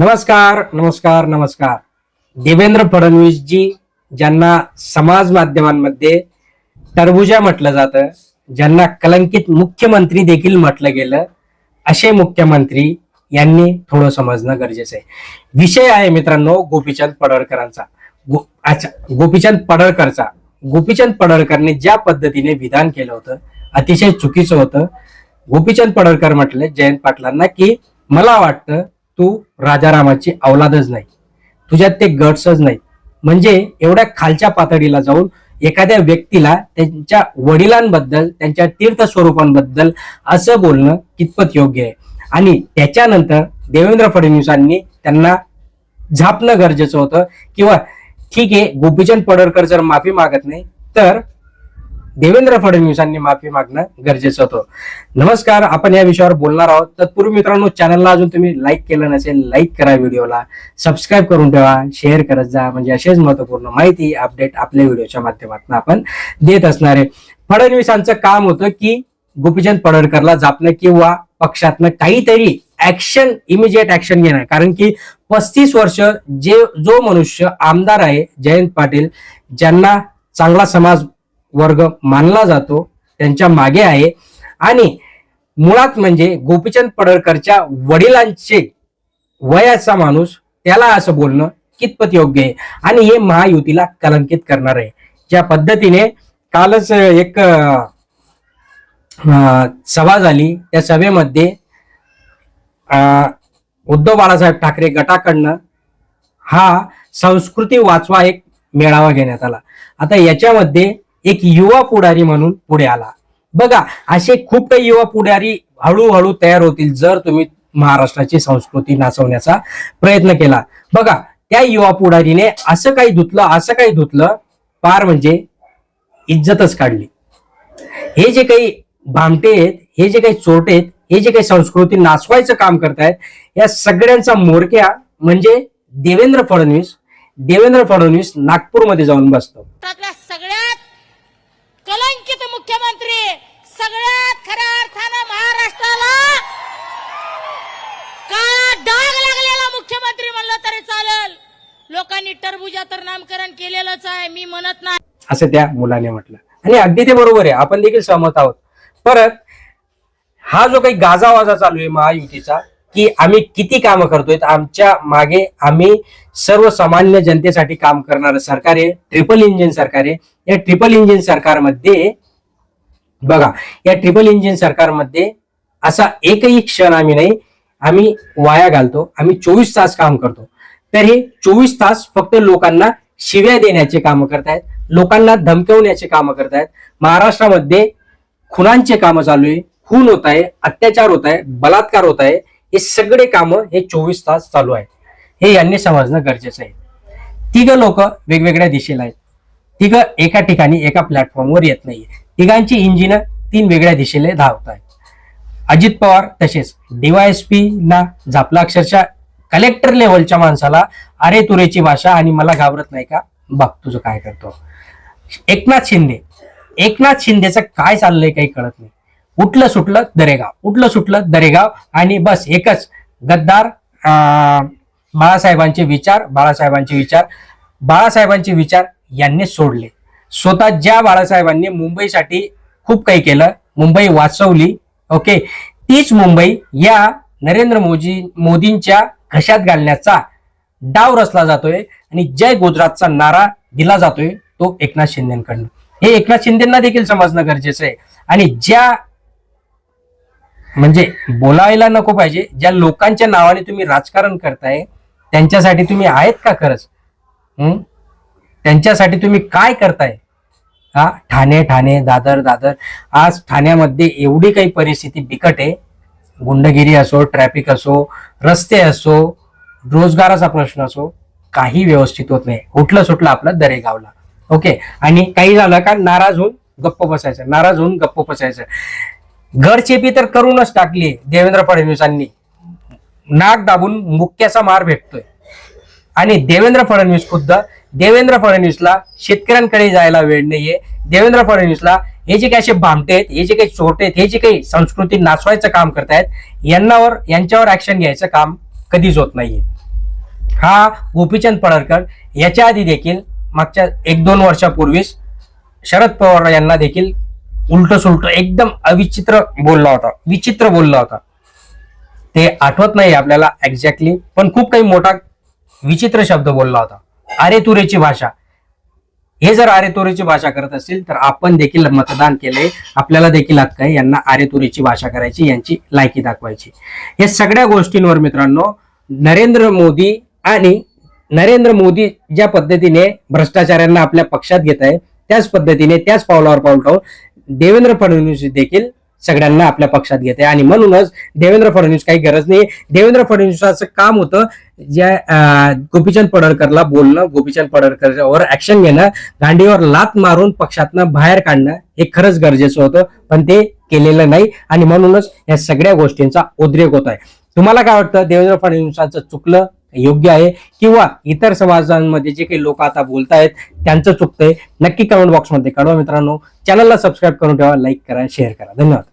नमस्कार नमस्कार नमस्कार. देवेंद्र फडणवीस जी ज्यांना समाज माध्यमांमध्ये टरबुजा म्हटलं जातं ज्यांना कलंकित मुख्यमंत्री देखील म्हटलं गेलं असे मुख्यमंत्री यांनी थोडं समजणं गरजेचं आहे. विषय आहे मित्रांनो गोपीचंद पडळकरांचा. गो अच्छा गोपीचंद पडळकरचा. गोपीचंद पडळकरने ज्या पद्धतीने विधान केलं होतं अतिशय चुकीचं होतं. गोपीचंद पडळकर म्हटले जयंत पाटलांना की मला वाटतं तू राजारामाची अवलादच नाही. तुझ्यात ते गट्सच नाही. म्हणजे एवढ्या खालच्या पातळीला जाऊन एखाद्या व्यक्तीला त्यांच्या वडिलांबद्दल त्यांच्या तीर्थ स्वरूपांबद्दल असं बोलणं कितपत योग्य आहे? आणि त्याच्यानंतर देवेंद्र फडणवीसांनी त्यांना झापणं गरजेचं होतं. किंवा ठीक आहे गोपीचंद पडळकर जर माफी मागत नाही तर देवेंद्र फडणवीसांनी माफी मागणं गरजेचं होतं. नमस्कार आपण या विषयावर बोलणार आहोत. तत्पूर्वी मित्रांनो चॅनलला अजून तुम्ही लाईक केलं नसेल लाईक करा व्हिडिओला. सबस्क्राईब करून ठेवा शेअर करत जा. म्हणजे असेच महत्त्वपूर्ण माहिती अपडेट आपल्या व्हिडिओच्या माध्यमातून आपण देत असणार. आहे फडणवीसांचं काम होतं की गोपीचंद पडळकरला जापणं किंवा पक्षातनं काहीतरी ऍक्शन इमिजिएट ऍक्शन घेणं. कारण की पस्तीस वर्ष जे जो मनुष्य आमदार आहे जयंत पाटील ज्यांना चांगला समाज वर्ग मानला जातो त्यांच्या मागे आहे. आणि मुळात म्हणजे गोपीचंद पडळकरच्या वडिलांचे वयाचा माणूस त्याला असं बोलणं कितपत योग्य आहे? आणि हे महायुतीला कलंकित करणार आहे. ज्या पद्धतीने कालच एक सभा झाली. त्या सभेमध्ये अं, उद्धव बाळासाहेब ठाकरे गटाकडनं हा संस्कृती वाचवा एक मेळावा घेण्यात आला. आता याच्यामध्ये एक युवा पुढारी म्हणून पुढे आला. बघा असे खूप काही युवा पुढारी हळूहळू तयार होतील जर तुम्ही महाराष्ट्राची संस्कृती नाचवण्याचा प्रयत्न केला. बघा त्या युवा पुढारीने असं काही धुतलं असं काही धुतलं पार म्हणजे इज्जतच काढली. हे जे काही भामटे आहेत हे जे काही चोरटे आहेत हे जे काही संस्कृती नाचवायचं काम करतायत या सगळ्यांचा मोरक्या म्हणजे देवेंद्र फडणवीस देवेंद्र फडणवीस नागपूरमध्ये जाऊन बसतो. कलंकित मुख्यमंत्री सगळ्यात खऱ्या अर्थानं महाराष्ट्राला का डाग लागलेला मुख्यमंत्री म्हणलं तरी चालेल. लोकांनी टरबुजा तर नामकरण केलेलंच आहे मी म्हणत नाही. असं त्या मुलाने म्हटलं. आणि अगदी ते बरोबर आहे आपण देखील सहमत आहोत. परत हा जो काही गाजावाजा चालू आहे महायुतीचा की आम्ही किती कामं करतोय आमच्या मागे आम्ही सर्वसामान्य जनतेसाठी काम करणारं सरकार आहे ट्रिपल इंजिन सरकार आहे. या ट्रिपल इंजिन सरकारमध्ये बघा या ट्रिपल इंजिन सरकारमध्ये असा एकही क्षण आम्ही नाही आम्ही वाया घालतो आम्ही चोवीस तास काम करतो. तर हे चोवीस तास फक्त लोकांना शिव्या देण्याचे कामं करतायत लोकांना धमकवण्याचे कामं करतायत. महाराष्ट्रामध्ये खुनांचे कामं चालू आहे खून होत आहे अत्याचार होत आहे बलात्कार होत आहे. हे सगळे कामं हे चोवीस तास चालू आहे हे यांनी समजणं गरजेचं आहे. तिघ लोक वेगवेगळ्या दिशेला आहेत. तिघ एका ठिकाणी एका प्लॅटफॉर्मवर येत नाहीये. तिघांची इंजिन तीन वेगळ्या दिशेला धावत आहेत अजित पवार तसेच डीवायएसपी ना झापला अक्षरशः कलेक्टर लेवलच्या माणसाला अरे तुरेची भाषा आणि मला घाबरत नाही का? बघ तुझं काय करतो. एकनाथ शिंदे. एकनाथ शिंदेचं काय चाललंय काही कळत नाही. उठलं सुटलं दरेगाव उठलं सुटलं दरेगाव. आणि बस एकच गद्दार बाळासाहेबांचे विचार बाळासाहेबांचे विचार. बाळासाहेबांचे विचार यांनी सोडले. स्वतः ज्या बाळासाहेबांनी मुंबईसाठी खूप काही केलं मुंबई वाचवली ओके तीच मुंबई या नरेंद्र मोदी मोदींच्या घशात घालण्याचा डाव रचला जातोय आणि जय गुजरातचा नारा दिला जातोय तो एकनाथ शिंदेकडनं. हे एकनाथ शिंदेना देखील समजणं गरजेचं आहे. आणि ज्या म्हणजे बोलायला नको पाहिजे. ज्या लोकांच्या नावाने तुम्ही राजकारण करताय त्यांच्यासाठी तुम्ही आहेत का खरंच? त्यांच्यासाठी तुम्ही काय करताय? हा? ठाणे ठाणे दादर दादर. आज ठाण्यामध्ये एवढी काही परिस्थिती बिकट आहे. गुंडगिरी असो ट्रॅफिक असो रस्ते असो रोजगाराचा प्रश्न असो काही व्यवस्थित होत नाही. उठलं सुटलं आपलं दरेगावला. ओके? आणि काही झालं का? नाराज होऊन गप्प बसायचं. नाराज होऊन गप्प बसायचं. घरचेपी तर करूनच टाकली देवेंद्र फडणवीसांनी. नाक दाबून मुक्याचा मार भेटतोय. आणि देवेंद्र फडणवीस खुद्द देवेंद्र फडणवीसला शेतकऱ्यांकडे जायला वेळ नाहीये. देवेंद्र फडणवीसला हे जे काही असे भामटे आहेत हे जे काही चोरटे आहेत हे जे काही संस्कृती नाचवायचं काम करतायत यांनावर यांच्यावर ऍक्शन घ्यायचं काम कधीच होत नाहीये. हा गोपीचंद पडळकर याच्या आधी देखील मागच्या एक दोन वर्षापूर्वीच शरद पवार यांना देखील उलट सुलट एकदम अविचित्र बोलला होता. विचित्र बोलला होता. ते आठवत नाही आपल्याला एक्झॅक्टली पण खूप काही मोठा विचित्र शब्द बोलला होता. आरे तुरेची भाषा. हे जर आरे तुरेची भाषा करत असतील तर आपण देखील मतदान केले आपल्याला देखील हक्क आहे यांना आरे तुरेची भाषा करायची यांची लायकी दाखवायची. या सगळ्या गोष्टींवर मित्रांनो नरेंद्र मोदी आणि नरेंद्र मोदी ज्या पद्धतीने भ्रष्टाचारांना आपल्या पक्षात घेत आहे त्याच पद्धतीने त्याच पावलावर पाऊल ठेवून देवेंद्र फडणवीस देखील सगळ्यांना आपल्या पक्षात घेते. आणि म्हणूनच देवेंद्र फडणवीस काही गरज नाही. देवेंद्र फडणवीसाचं काम होतं ज्या गोपीचंद पडळकरला बोलणं गोपीचंद पडळकरवर ऍक्शन घेणं गांडीवर लात मारून पक्षातनं बाहेर काढणं हे खरंच गरजेचं होतं पण ते केलेलं नाही. आणि म्हणूनच या सगळ्या गोष्टींचा उद्रेक होत आहे. तुम्हाला काय वाटतं? देवेंद्र फडणवीसांचं चुकलं योग्य आहे किंवा इतर समाजांमध्ये जे काही लोक आता बोलतायत त्यांचं चुकतंय नक्की कमेंट बॉक्समध्ये कळवा मित्रांनो. चॅनलला सबस्क्राईब करून ठेवा लाईक करा शेअर करा. धन्यवाद.